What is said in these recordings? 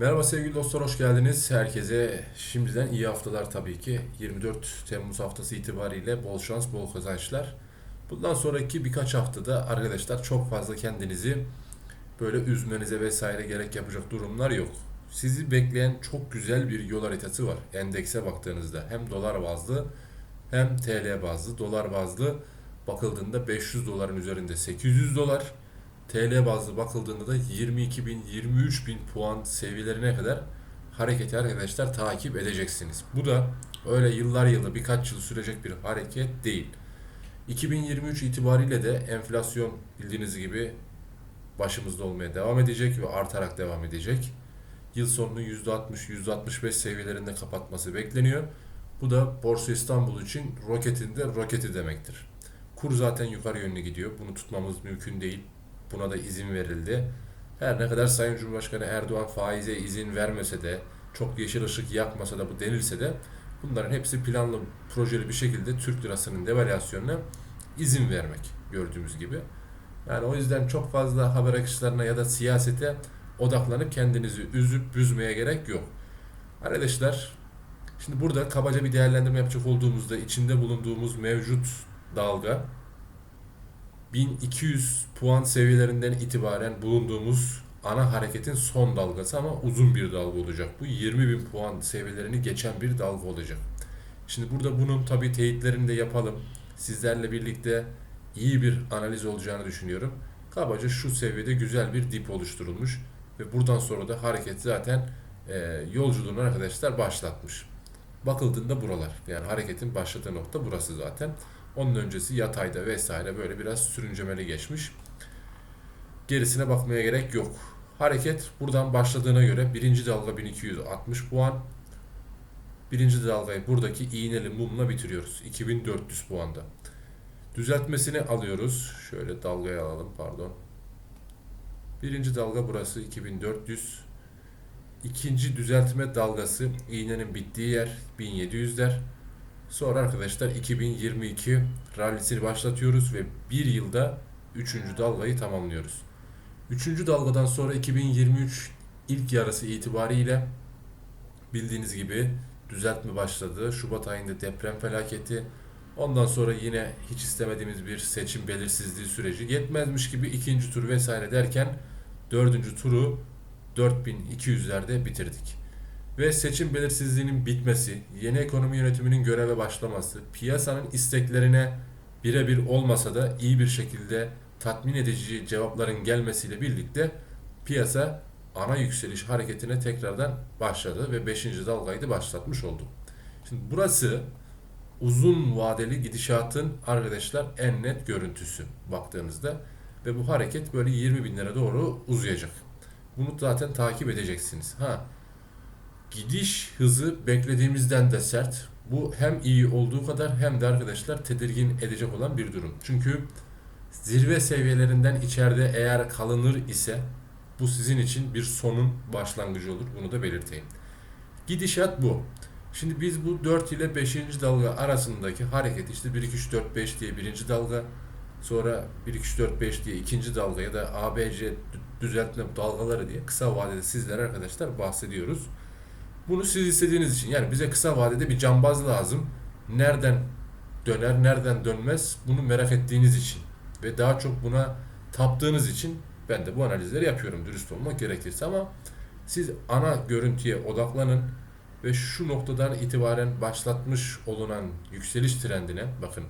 Merhaba sevgili dostlar, hoş geldiniz. Herkese şimdiden iyi haftalar tabii ki. 24 Temmuz haftası itibariyle bol şans, bol kazançlar. Bundan sonraki birkaç haftada arkadaşlar çok fazla kendinizi böyle üzmenize vesaire gerek yapacak durumlar yok. Sizi bekleyen çok güzel bir yol haritası var. Endekse baktığınızda hem dolar bazlı hem TL bazlı. Dolar bazlı bakıldığında 500 doların üzerinde 800 dolar. TL bazlı bakıldığında da 22 bin, 23 bin puan seviyelerine kadar hareketi arkadaşlar takip edeceksiniz. Bu da öyle yıllar yılı birkaç yıl sürecek bir hareket değil. 2023 itibariyle de enflasyon bildiğiniz gibi başımızda olmaya devam edecek ve artarak devam edecek. Yıl sonunu %60-%65 seviyelerinde kapatması bekleniyor. Bu da Borsa İstanbul için roketin de roketi demektir. Kur zaten yukarı yönlü gidiyor. Bunu tutmamız mümkün değil. Buna da izin verildi. Her ne kadar Sayın Cumhurbaşkanı Erdoğan faize izin vermese de, çok yeşil ışık yakmasa da bu denilse de bunların hepsi planlı, projeli bir şekilde Türk lirasının devalüasyonuna izin vermek gördüğümüz gibi. Yani o yüzden çok fazla haber akışlarına ya da siyasete odaklanıp kendinizi üzüp büzmeye gerek yok. Arkadaşlar şimdi burada kabaca bir değerlendirme yapacak olduğumuzda içinde bulunduğumuz mevcut dalga 1200 puan seviyelerinden itibaren bulunduğumuz ana hareketin son dalgası ama uzun bir dalga olacak. Bu 20 bin puan seviyelerini geçen bir dalga olacak. Şimdi burada bunun tabi teyitlerini de yapalım. Sizlerle birlikte iyi bir analiz olacağını düşünüyorum. Kabaca şu seviyede güzel bir dip oluşturulmuş ve buradan sonra da hareket zaten e, yolculuğunu arkadaşlar başlatmış. Bakıldığında buralar yani hareketin başladığı nokta burası zaten. Onun öncesi yatayda vesaire böyle biraz sürüncemeli geçmiş. Gerisine bakmaya gerek yok. Hareket buradan başladığına göre birinci dalga 1260 puan. Birinci dalgayı buradaki iğneli mumla bitiriyoruz. 2400 puanda. Düzeltmesini alıyoruz. Şöyle dalgayı alalım pardon. Birinci dalga burası 2400. İkinci düzeltme dalgası iğnenin bittiği yer 1700'ler. Sonra arkadaşlar 2022 rallisini başlatıyoruz ve bir yılda 3. dalgayı tamamlıyoruz. 3. dalgadan sonra 2023 ilk yarısı itibariyle bildiğiniz gibi düzeltme başladı. Şubat ayında deprem felaketi. Ondan sonra yine hiç istemediğimiz bir seçim belirsizliği süreci. Yetmezmiş gibi ikinci tur vesaire derken dördüncü turu 4200'lerde bitirdik ve seçim belirsizliğinin bitmesi, yeni ekonomi yönetiminin göreve başlaması, piyasanın isteklerine birebir olmasa da iyi bir şekilde tatmin edici cevapların gelmesiyle birlikte piyasa ana yükseliş hareketine tekrardan başladı ve 5. dalgayı da başlatmış oldu. Şimdi burası uzun vadeli gidişatın arkadaşlar en net görüntüsü baktığınızda ve bu hareket böyle 20 binlere doğru uzayacak. Bunu zaten takip edeceksiniz. Ha gidiş hızı beklediğimizden de sert. Bu hem iyi olduğu kadar hem de arkadaşlar tedirgin edecek olan bir durum. Çünkü zirve seviyelerinden içeride eğer kalınır ise bu sizin için bir sonun başlangıcı olur. Bunu da belirteyim. Gidişat bu. Şimdi biz bu 4 ile 5. dalga arasındaki hareket işte 1 2 3 4 5 diye birinci dalga sonra 1 2 3 4 5 diye ikinci dalga ya da ABC düzeltme dalgaları diye kısa vadede sizlere arkadaşlar bahsediyoruz. Bunu siz istediğiniz için yani bize kısa vadede bir cambaz lazım. Nereden döner, nereden dönmez bunu merak ettiğiniz için ve daha çok buna taptığınız için ben de bu analizleri yapıyorum dürüst olmak gerekirse ama siz ana görüntüye odaklanın ve şu noktadan itibaren başlatmış olunan yükseliş trendine bakın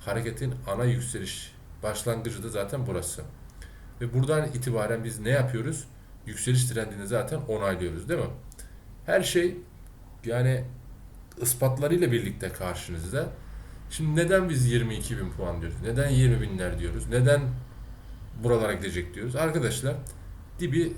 hareketin ana yükseliş başlangıcı da zaten burası. Ve buradan itibaren biz ne yapıyoruz? Yükseliş trendini zaten onaylıyoruz değil mi? Her şey yani ispatlarıyla birlikte karşınızda. Şimdi neden biz 22 bin puan diyoruz? Neden 20 binler diyoruz? Neden buralara gidecek diyoruz? Arkadaşlar dibi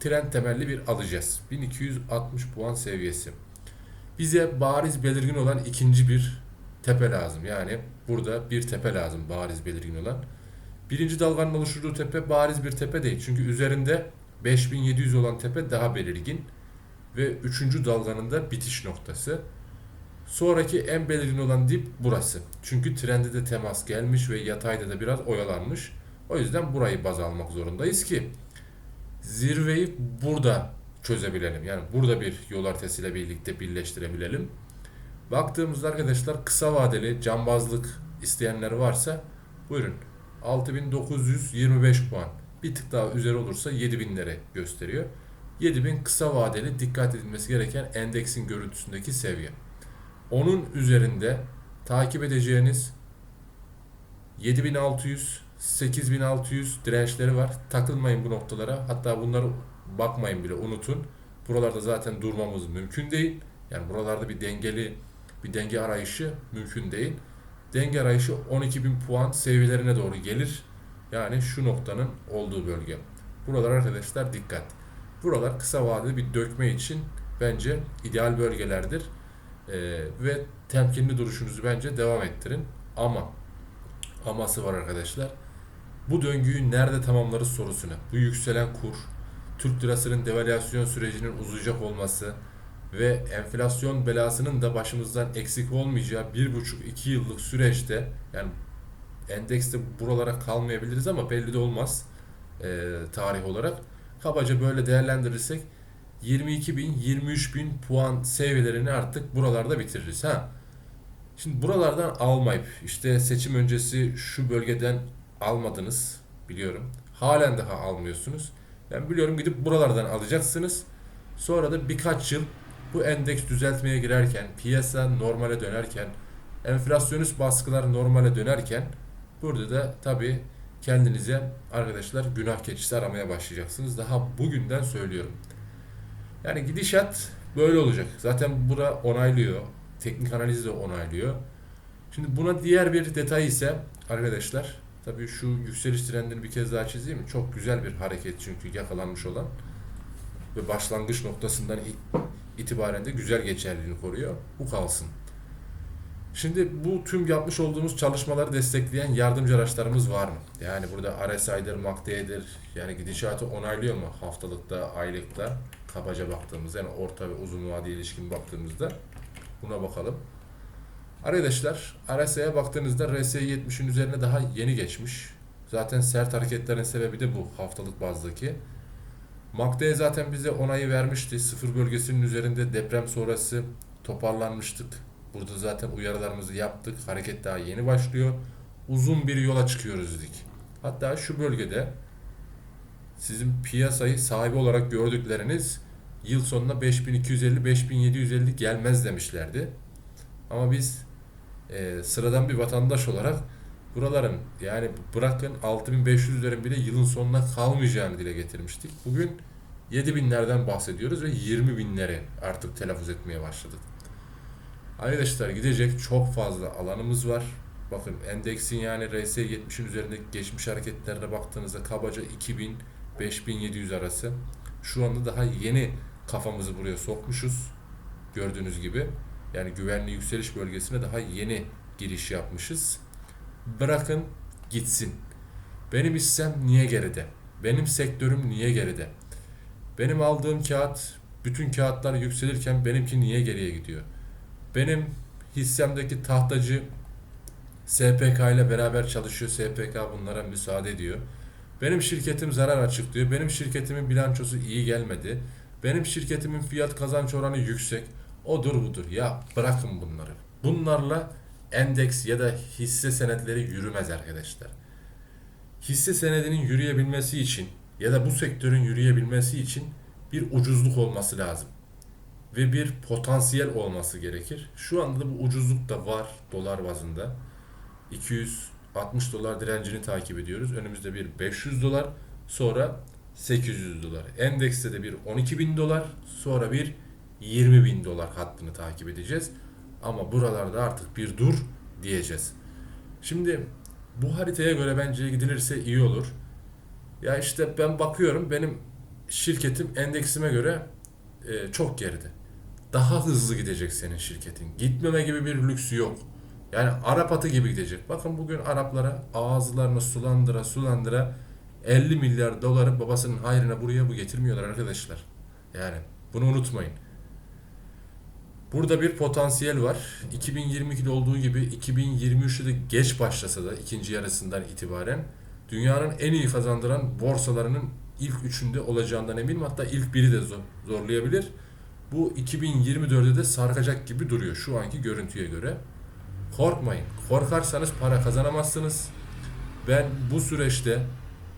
trend temelli bir alacağız. 1260 puan seviyesi. Bize bariz belirgin olan ikinci bir tepe lazım. Yani burada bir tepe lazım bariz belirgin olan. Birinci dalganın oluşturduğu tepe bariz bir tepe değil. Çünkü üzerinde 5700 olan tepe daha belirgin ve üçüncü dalganın da bitiş noktası. Sonraki en belirgin olan dip burası. Çünkü trende de temas gelmiş ve yatayda da biraz oyalanmış. O yüzden burayı baz almak zorundayız ki zirveyi burada çözebilelim. Yani burada bir yol haritasıyla birlikte birleştirebilelim. Baktığımızda arkadaşlar kısa vadeli cambazlık isteyenler varsa buyurun 6925 puan. Bir tık daha üzeri olursa 7000'lere gösteriyor. 7000 kısa vadeli dikkat edilmesi gereken endeksin görüntüsündeki seviye. Onun üzerinde takip edeceğiniz 7600 8600 dirençleri var. Takılmayın bu noktalara. Hatta bunları bakmayın bile unutun. Buralarda zaten durmamız mümkün değil. Yani buralarda bir dengeli bir denge arayışı mümkün değil. Denge arayışı 12.000 puan seviyelerine doğru gelir. Yani şu noktanın olduğu bölge. Buralar arkadaşlar dikkat. Buralar kısa vadeli bir dökme için bence ideal bölgelerdir. Ee, ve temkinli duruşunuzu bence devam ettirin. Ama aması var arkadaşlar. Bu döngüyü nerede tamamlarız sorusuna. Bu yükselen kur, Türk lirasının devalüasyon sürecinin uzayacak olması ve enflasyon belasının da başımızdan eksik olmayacağı bir buçuk iki yıllık süreçte yani endekste buralara kalmayabiliriz ama belli de olmaz e, tarih olarak. Kabaca böyle değerlendirirsek 22 bin 23 bin puan seviyelerini artık buralarda bitiririz. Ha. Şimdi buralardan almayıp işte seçim öncesi şu bölgeden almadınız biliyorum. Halen daha almıyorsunuz. Ben biliyorum gidip buralardan alacaksınız. Sonra da birkaç yıl bu endeks düzeltmeye girerken, piyasa normale dönerken, enflasyonist baskılar normale dönerken burada da tabii kendinize arkadaşlar günah keçisi aramaya başlayacaksınız. Daha bugünden söylüyorum. Yani gidişat böyle olacak. Zaten bura onaylıyor. Teknik analiz de onaylıyor. Şimdi buna diğer bir detay ise arkadaşlar tabii şu yükseliş trendini bir kez daha çizeyim? Çok güzel bir hareket çünkü yakalanmış olan ve başlangıç noktasından itibaren de güzel geçerliliğini koruyor. Bu kalsın. Şimdi bu tüm yapmış olduğumuz çalışmaları destekleyen yardımcı araçlarımız var mı? Yani burada RSI'dir, MACD'dir. Yani gidişatı onaylıyor mu haftalıkta, aylıkta? Kabaca baktığımızda yani orta ve uzun vadeli ilişkin baktığımızda buna bakalım. Arkadaşlar RSI'ye baktığınızda RSI 70'in üzerine daha yeni geçmiş. Zaten sert hareketlerin sebebi de bu haftalık bazdaki. MACD zaten bize onayı vermişti. Sıfır bölgesinin üzerinde deprem sonrası toparlanmıştık. Burada zaten uyarılarımızı yaptık. Hareket daha yeni başlıyor. Uzun bir yola çıkıyoruz dedik. Hatta şu bölgede sizin piyasayı sahibi olarak gördükleriniz yıl sonuna 5250-5750 gelmez demişlerdi. Ama biz e, sıradan bir vatandaş olarak buraların yani bırakın 6500'lerin bile yılın sonuna kalmayacağını dile getirmiştik. Bugün 7000'lerden bahsediyoruz ve 20 binleri artık telaffuz etmeye başladık. Arkadaşlar gidecek çok fazla alanımız var. Bakın endeksin yani RS 70'in üzerindeki geçmiş hareketlerine baktığınızda kabaca 2000 5700 arası. Şu anda daha yeni kafamızı buraya sokmuşuz. Gördüğünüz gibi. Yani güvenli yükseliş bölgesine daha yeni giriş yapmışız. Bırakın gitsin. Benim hissem niye geride? Benim sektörüm niye geride? Benim aldığım kağıt, bütün kağıtlar yükselirken benimki niye geriye gidiyor? Benim hissemdeki tahtacı SPK ile beraber çalışıyor. SPK bunlara müsaade ediyor. Benim şirketim zarar açıklıyor. Benim şirketimin bilançosu iyi gelmedi. Benim şirketimin fiyat kazanç oranı yüksek. Odur budur. Ya bırakın bunları. Bunlarla endeks ya da hisse senetleri yürümez arkadaşlar. Hisse senedinin yürüyebilmesi için ya da bu sektörün yürüyebilmesi için bir ucuzluk olması lazım. Ve bir potansiyel olması gerekir. Şu anda da bu ucuzluk da var dolar bazında. 260 dolar direncini takip ediyoruz. Önümüzde bir 500 dolar, sonra 800 dolar. Endekste de bir 12 bin dolar, sonra bir 20 bin dolar hattını takip edeceğiz. Ama buralarda artık bir dur diyeceğiz. Şimdi bu haritaya göre bence gidilirse iyi olur. Ya işte ben bakıyorum benim şirketim endeksime göre e, çok geride. Daha hızlı gidecek senin şirketin. Gitmeme gibi bir lüksü yok. Yani Arap atı gibi gidecek. Bakın bugün Araplara ağızlarını sulandıra sulandıra 50 milyar doları babasının hayrına buraya bu getirmiyorlar arkadaşlar. Yani bunu unutmayın. Burada bir potansiyel var. 2022'de olduğu gibi 2023'te de geç başlasa da ikinci yarısından itibaren dünyanın en iyi kazandıran borsalarının ilk üçünde olacağından eminim. Hatta ilk biri de zor, zorlayabilir. Bu 2024'de de sarkacak gibi duruyor şu anki görüntüye göre. Korkmayın. Korkarsanız para kazanamazsınız. Ben bu süreçte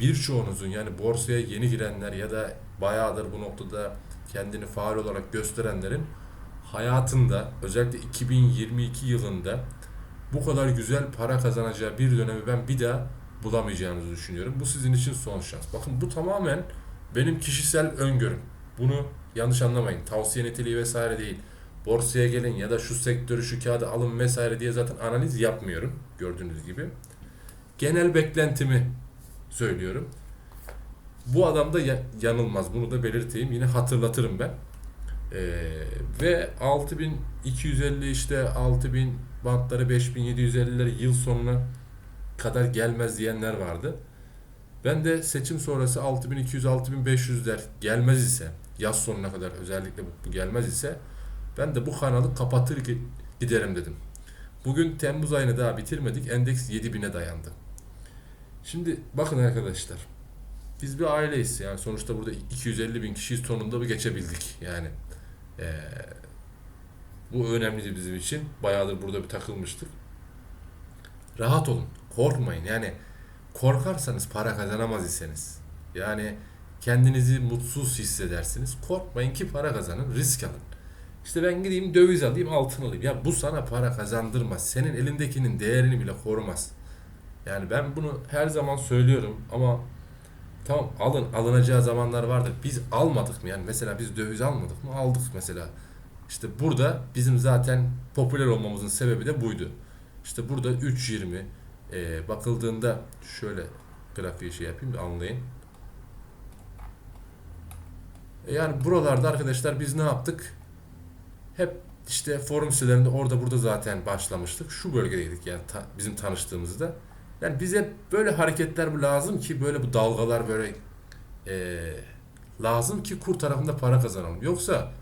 birçoğunuzun yani borsaya yeni girenler ya da bayağıdır bu noktada kendini faal olarak gösterenlerin hayatında özellikle 2022 yılında bu kadar güzel para kazanacağı bir dönemi ben bir daha bulamayacağınızı düşünüyorum. Bu sizin için son şans. Bakın bu tamamen benim kişisel öngörüm. Bunu yanlış anlamayın. Tavsiye niteliği vesaire değil. Borsaya gelin ya da şu sektörü şu kağıda alın vesaire diye zaten analiz yapmıyorum. Gördüğünüz gibi. Genel beklentimi söylüyorum. Bu adam da ya- yanılmaz. Bunu da belirteyim. Yine hatırlatırım ben. Ee, ve 6250 işte 6000 bantları 5750'leri yıl sonuna kadar gelmez diyenler vardı. Ben de seçim sonrası 6200-6500'ler gelmez ise yaz sonuna kadar özellikle bu, gelmez ise ben de bu kanalı kapatır gi- giderim dedim. Bugün Temmuz ayını daha bitirmedik. Endeks 7000'e dayandı. Şimdi bakın arkadaşlar. Biz bir aileyiz. Yani sonuçta burada 250 bin kişiyiz tonunda bir geçebildik. Yani eee, bu önemliydi bizim için. Bayağıdır burada bir takılmıştık. Rahat olun. Korkmayın. Yani korkarsanız para kazanamaz iseniz. Yani kendinizi mutsuz hissedersiniz. Korkmayın ki para kazanın. Risk alın. İşte ben gideyim döviz alayım altın alayım. Ya bu sana para kazandırmaz. Senin elindekinin değerini bile korumaz. Yani ben bunu her zaman söylüyorum ama tamam alın alınacağı zamanlar vardır. Biz almadık mı? Yani mesela biz döviz almadık mı? Aldık mesela. İşte burada bizim zaten popüler olmamızın sebebi de buydu. İşte burada 3.20 e, bakıldığında şöyle grafiği şey yapayım anlayın. Yani buralarda arkadaşlar biz ne yaptık? Hep işte forum sitelerinde orada burada zaten başlamıştık. Şu bölgedeydik yani ta- bizim tanıştığımızda. Yani bize böyle hareketler bu lazım ki böyle bu dalgalar böyle e, lazım ki kur tarafında para kazanalım. Yoksa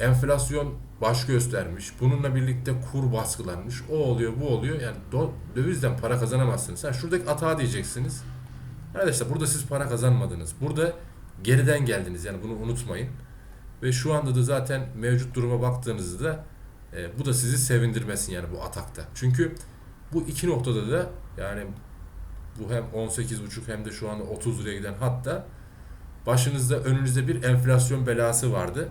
enflasyon baş göstermiş. Bununla birlikte kur baskılanmış. O oluyor, bu oluyor. Yani do- dövizden para kazanamazsınız. Ha şuradaki atağa diyeceksiniz. Arkadaşlar burada siz para kazanmadınız. Burada geriden geldiniz. Yani bunu unutmayın. Ve şu anda da zaten mevcut duruma baktığınızda e, bu da sizi sevindirmesin yani bu atakta. Çünkü bu iki noktada da yani bu hem 18.5 hem de şu anda 30 liraya giden hatta başınızda önünüzde bir enflasyon belası vardı.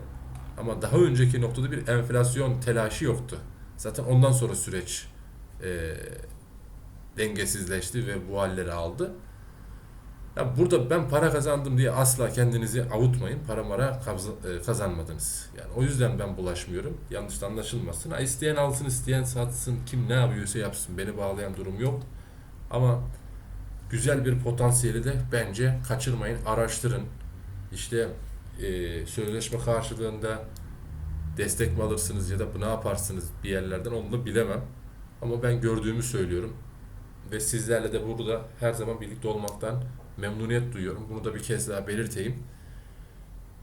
Ama daha önceki noktada bir enflasyon telaşı yoktu. Zaten ondan sonra süreç e, dengesizleşti ve bu halleri aldı. Ya burada ben para kazandım diye asla kendinizi avutmayın. Para mara e, kazanmadınız. Yani o yüzden ben bulaşmıyorum. Yanlış anlaşılmasın. Ha, isteyen alsın, isteyen satsın. Kim ne yapıyorsa yapsın. Beni bağlayan durum yok. Ama güzel bir potansiyeli de bence kaçırmayın. Araştırın. İşte e, sözleşme karşılığında destek mi alırsınız ya da ne yaparsınız bir yerlerden onu da bilemem. Ama ben gördüğümü söylüyorum. Ve sizlerle de burada her zaman birlikte olmaktan memnuniyet duyuyorum. Bunu da bir kez daha belirteyim.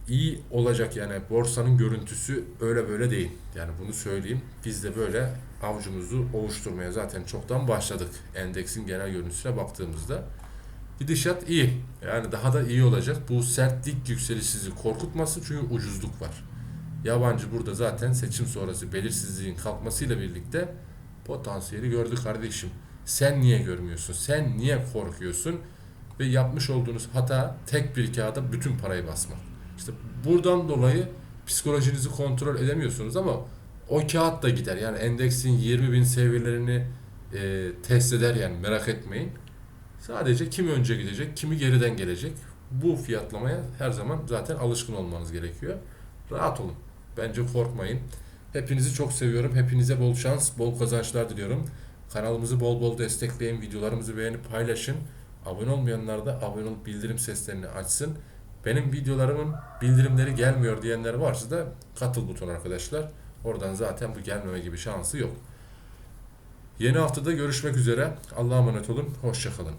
İyi olacak yani borsanın görüntüsü öyle böyle değil. Yani bunu söyleyeyim. Biz de böyle avucumuzu ovuşturmaya zaten çoktan başladık. Endeksin genel görüntüsüne baktığımızda. Gidişat iyi. Yani daha da iyi olacak. Bu sert dik yükseliş sizi korkutmasın çünkü ucuzluk var. Yabancı burada zaten seçim sonrası belirsizliğin kalkmasıyla birlikte potansiyeli gördü kardeşim. Sen niye görmüyorsun? Sen niye korkuyorsun? Ve yapmış olduğunuz hata tek bir kağıda bütün parayı basmak. İşte buradan dolayı psikolojinizi kontrol edemiyorsunuz ama o kağıt da gider. Yani endeksin 20 bin seviyelerini e, test eder yani merak etmeyin. Sadece kim önce gidecek, kimi geriden gelecek. Bu fiyatlamaya her zaman zaten alışkın olmanız gerekiyor. Rahat olun. Bence korkmayın. Hepinizi çok seviyorum. Hepinize bol şans, bol kazançlar diliyorum. Kanalımızı bol bol destekleyin. Videolarımızı beğenip paylaşın. Abone olmayanlar da abone olup bildirim seslerini açsın. Benim videolarımın bildirimleri gelmiyor diyenler varsa da katıl butonu arkadaşlar. Oradan zaten bu gelmeme gibi şansı yok. Yeni haftada görüşmek üzere. Allah'a emanet olun. Hoşçakalın.